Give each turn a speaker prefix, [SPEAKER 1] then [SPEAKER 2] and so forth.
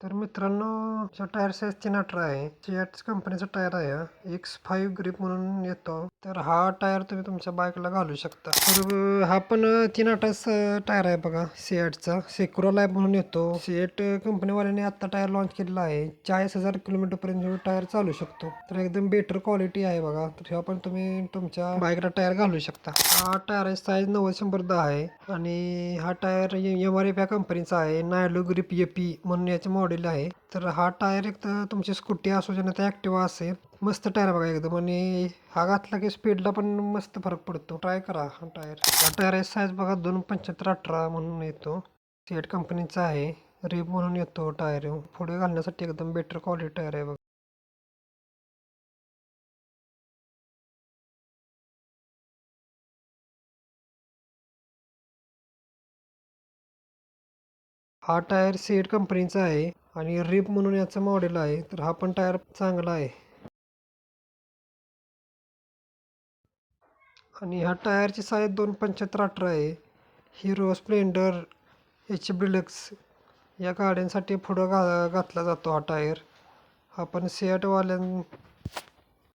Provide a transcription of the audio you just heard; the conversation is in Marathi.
[SPEAKER 1] तर मित्रांनो चा टायर साईज तीन अठरा आहे सिएट कंपनीचा टायर आहे हा. एक्स फाईव्ह ग्रीप म्हणून येतो. तर हा टायर तुम्ही तुमच्या बाईकला घालू शकता. तर हा पण तीन अठाच टायर आहे बघा सिएटचा सेक्रो लाईफ म्हणून येतो. सीएट कंपनीवाल्याने आता टायर लॉन्च केलेला आहे. चाळीस हजार किलोमीटर पर्यंत टायर चालू शकतो. तर एकदम बेटर क्वालिटी आहे बघा. तर ह्या पण तुम्ही तुमच्या बाईकला टायर घालू शकता. हा टायर साईज नव्वद शंभर दहा आहे. आणि हा टायर एम आर एफ या कंपनीचा आहे. नायलो ग्रीप एपी म्हणून याच्या मॉडेल आहे. तर हा टायर एक तर तुमची स्कूटी असो ज्यानं तर ॲक्टिवा असेल मस्त टायर बघा एकदम. आणि हा घातला की स्पीडला पण मस्त फरक पडतो. ट्राय करा हा टायर हा टायर साईज बघा दोन पंच्याहत्तर अठरा म्हणून येतो. सेट कंपनीचा आहे. रिप म्हणून येतो टायर पुढे घालण्यासाठी एकदम बेटर क्वालिटी टायर आहे बघा. हा टायर सेट कंपनीचा आहे आणि रिप म्हणून याचं मॉडेल आहे तर हा पण टायर चांगला आहे. आणि ह्या टायरची साईज दोन पंच्याहत्तर अठरा आहे. हिरो स्प्लेंडर एच डिलक्स या गाड्यांसाठी पुढं घा घातला जातो हा टायर. हा पण सिॲटवाल्यां